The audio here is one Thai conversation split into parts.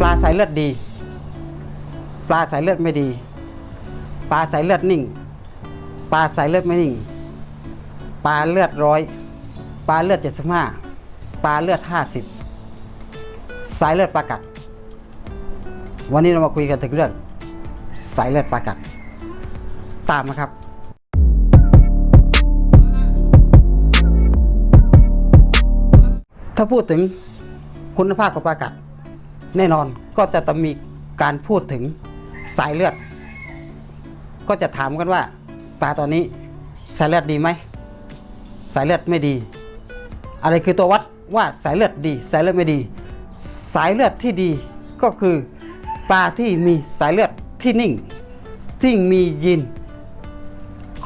ปลาสายเลือดดี ปลาสายเลือดไม่ดี ปลาสายเลือดนิ่ง ปลาสายเลือดไม่นิ่ง ปลาเลือดร้อย ปลาเลือดเจ็ดสิบห้าปลาเลือดห้าสิบสายเลือดปลากัด วันนี้เรามาคุยกันถึงเรื่องสายเลือดปลากัด ตามมาครับถ้าพูดถึงคุณภาพของปลากัด แน่นอนก็จะต้องมีการพูดถึงสายเลือด ก็จะถามกันว่าปลาตัวนี้สายเลือดดีไหมสายเลือดไม่ดี อะไรคือตัววัดว่าสายเลือดดี สายเลือดไม่ดี สายเลือดที่ดีก็คือปลาที่มีสายเลือดที่นิ่ง ที่มียีน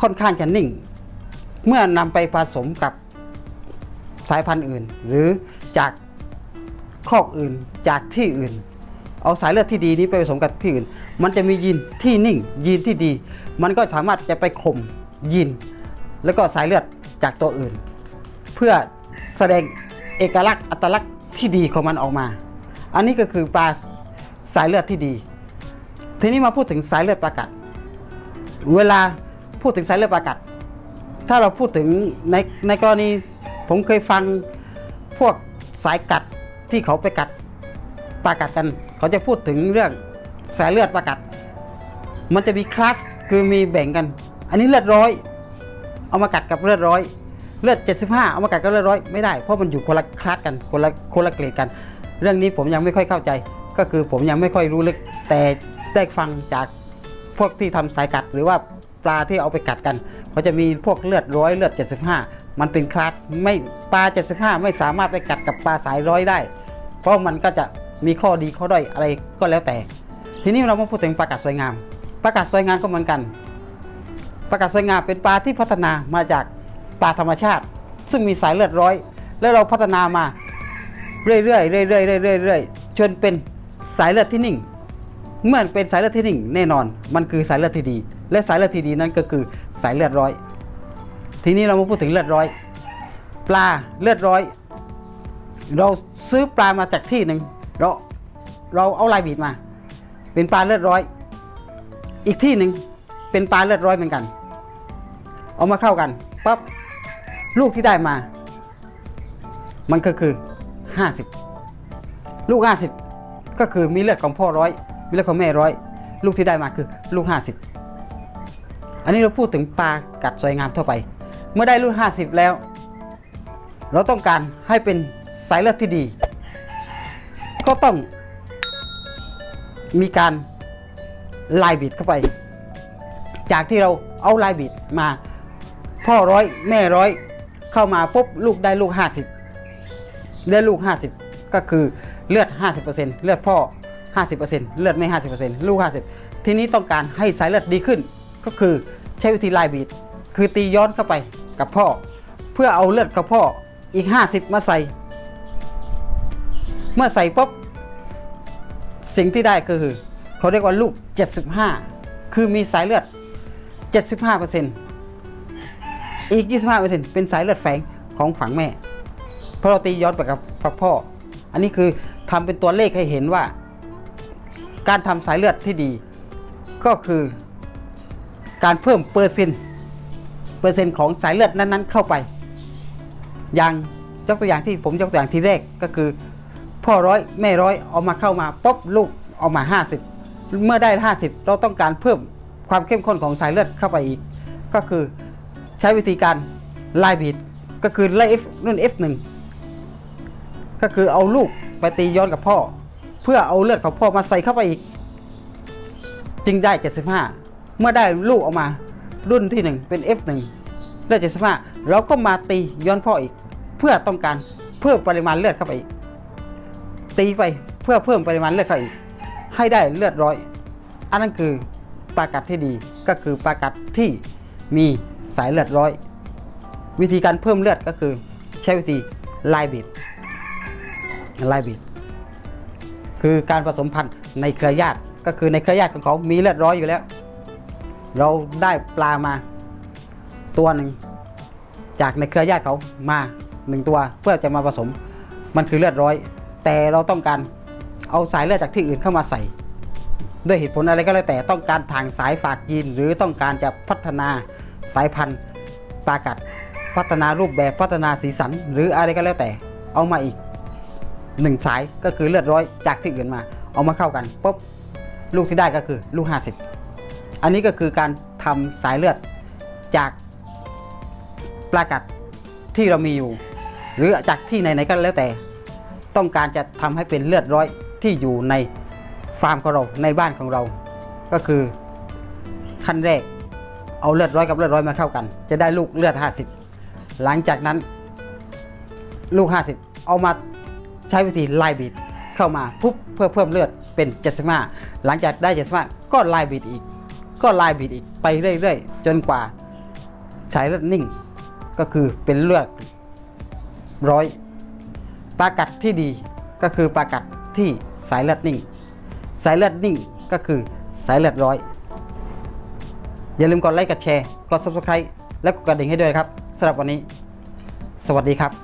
ค่อนข้างจะนิ่ง เมื่อนำไปผสมกับสายพันธุ์อื่น หรือจาก คอกอื่นจากที่อื่น เอาสายเลือดที่ดีนี้ไปผสมกับที่อื่น มันจะมียีนที่นิ่ง ยีนที่ดี มันก็สามารถจะไปข่มยีนแล้วก็สายเลือดจากตัวอื่น เพื่อแสดงเอกลักษณ์อัตลักษณ์ที่ดีของมันออกมา อันนี้ก็คือปลาสายเลือดที่ดี ทีนี้มาพูดถึงสายเลือดปลากัด เวลาพูดถึงสายเลือดปลากัด ถ้าเราพูดถึงในในกรณีผมเคยฟังพวกสายกัด ที่เขาไปกัดปลากัดกัน เขาจะพูดถึงเรื่องสายเลือดปลากัด มันจะมีคลาสคือมีแบ่งกัน อันนี้เลือดร้อย เอามากัดกับเลือดร้อย เลือด 75 เอามากัดกับเลือดร้อยไม่ได้เพราะมันอยู่คนละคลาสกันคนละคนละเกรดกัน เรื่องนี้ผมยังไม่ค่อยเข้าใจ ก็คือผมยังไม่ค่อยรู้ลึกแต่ได้ฟังจากพวกที่ทำสายกัดหรือว่าปลาที่เอาไปกัดกันเขาจะมีพวกเลือดร้อยเลือด 75 มันเป็นคลาสไม่ปลา 75 ไม่สามารถไปกัดกับปลาสายร้อยได้ เพราะมันก็จะมีข้อดีข้อด้อยอะไรก็แล้วแต่ ทีนี้เรามาพูดถึงปลากัดสวยงามปลากัดสวยงามก็เหมือนกันปลากัดสวยงามเป็นปลาที่พัฒนามาจากปลาธรรมชาติ ซึ่งมีสายเลือดร้อย แล้วเราพัฒนามาเรื่อยๆเรื่อยๆเรื่อยๆเรื่อยๆจนเป็นสายเลือดที่นิ่ง เมื่อเป็นสายเลือดที่นิ่ง แน่นอน มันคือสายเลือดที่ดี และสายเลือดที่ดีนั้นก็คือสายเลือดร้อย ทีนี้เรามาพูดถึงเลือดร้อย ปลาเลือดร้อย เราซื้อปลามาจากที่หนึ่งเราเราเอาลายบีดมา เป็นปลาเลือดร้อย อีกที่หนึ่งเป็นปลาเลือดร้อยเหมือนกัน เอามาเข้ากันปั๊บลูกที่ได้มา มันก็คือ50ลูก50ก็คือมีเลือดของพ่อร้อยมีเลือดของแม่ร้อยลูกที่ได้มาคือลูก50อันนี้เราพูดถึงปลากัดสวยงามทั่วไป เมื่อได้ลูก50แล้ว เราต้องการให้เป็น สายเลือดที่ดี ก็ต้องมีการลายบิดเข้าไป จากที่เราเอาลายบิดมา พ่อร้อยแม่ร้อยเข้ามาปุ๊บลูกได้ลูก 50 ได้ลูก 50 ก็คือเลือด 50%เลือดพ่อ 50%เลือดไม่ 50%ลูก 50 ทีนี้ต้องการให้สายเลือดดีขึ้น ก็คือใช้วิธีลายบีดคือตีย้อนเข้าไปกับพ่อ เพื่อเอาเลือดกับพ่ออีก 50 มาใส่ เมื่อใส่ปุ๊บสิ่งที่ได้ก็คือ เขาเรียกว่าลูก 75 คือมีสายเลือด 75%อีก 25%เป็นสายเลือดแฝงของฝังแม่เพราะเราตีย้อนไปกับกับพ่อ อันนี้คือทำเป็นตัวเลขให้เห็นว่า การทำสายเลือดที่ดี ก็คือการเพิ่มเปอร์เซ็นต์เปอร์เซ็นต์ของสายเลือดนั้นๆ เข้าไป อย่างยกตัวอย่างที่ผมยกตัวอย่างทีแรกก็คือ พ่อร้อยแม่ร้อยเอามาเข้ามาปุ๊บลูกเอามา 50 เมื่อได้ 50 เราต้องการเพิ่มความเข้มข้นของสายเลือดเข้าไปอีก ก็คือใช้วิธีการไล่บีดก็คือไล่ F รุ่น F1 ก็คือเอาลูกไปตีย้อนกับพ่อ เพื่อเอาเลือดของพ่อมาใส่เข้าไปอีก จึงได้ 75 เมื่อได้ลูกออกมารุ่นที่ 1 เป็น F1 เลือด75เราก็มาตีย้อนพ่ออีก เพื่อต้องการเพิ่มปริมาณเลือดเข้าไปอีก ตีไปเพื่อเพิ่มปริมาณเลือดเข้าอีกให้ได้เลือดร้อย อันนั้นคือปากัดที่ดีก็คือปากัดที่มีสายเลือดร้อย วิธีการเพิ่มเลือดก็คือใช้วิธีไลบิดไลบิดคือการผสมพันธุ์ในเครือญาติก็คือในเครือญาติของเขามีเลือดร้อยอยู่แล้ว เราได้ปลามาตัวหนึ่งจากในเครือญาติเขามาหนึ่งตัวเพื่อจะมาผสมมันคือเลือดร้อย แต่เราต้องการเอาสายเลือดจากที่อื่นเข้ามาใส่ ด้วยเหตุผลอะไรก็แล้วแต่ต้องการทางสายฝากยีนหรือต้องการจะพัฒนาสายพันธุ์ปลากัด พัฒนารูปแบบพัฒนาสีสัน หรืออะไรก็แล้วแต่เอามาอีกหนึ่งสายก็คือเลือดร้อยจากที่อื่นมา เอามาเข้ากันปุ๊บลูกที่ได้ก็คือลูก 50 อันนี้ก็คือการทำสายเลือดจากปลากัดที่เรามีอยู่ หรือจากที่ไหนๆก็แล้วแต่ ต้องการจะทำให้เป็นเลือดร้อยที่อยู่ในฟาร์มของเราในบ้านของเรา ก็คือขั้นแรกเอาเลือดร้อยกับเลือดร้อยมาเข้ากัน จะได้ลูกเลือด 50 หลังจากนั้นลูก 50 เอามาใช้วิธีไล่บีดเข้ามาปุ๊บเพื่อเพิ่มเลือดเป็น 75 หลังจากได้ 75 ก็ไล่บีดอีก ก็ไล่บีดอีกไปเรื่อยๆ จนกว่าสายเลือดนิ่ง ก็คือเป็นเลือดร้อย ปลากัดที่ดีก็คือปลากัดที่สายเลือดนิ่ง สายเลือดนิ่งก็คือสายเลือดร้อย อย่าลืมกดไลค์กดแชร์ กด subscribe และกดกระดิ่งให้ด้วยครับสำหรับวันนี้ สวัสดีครับ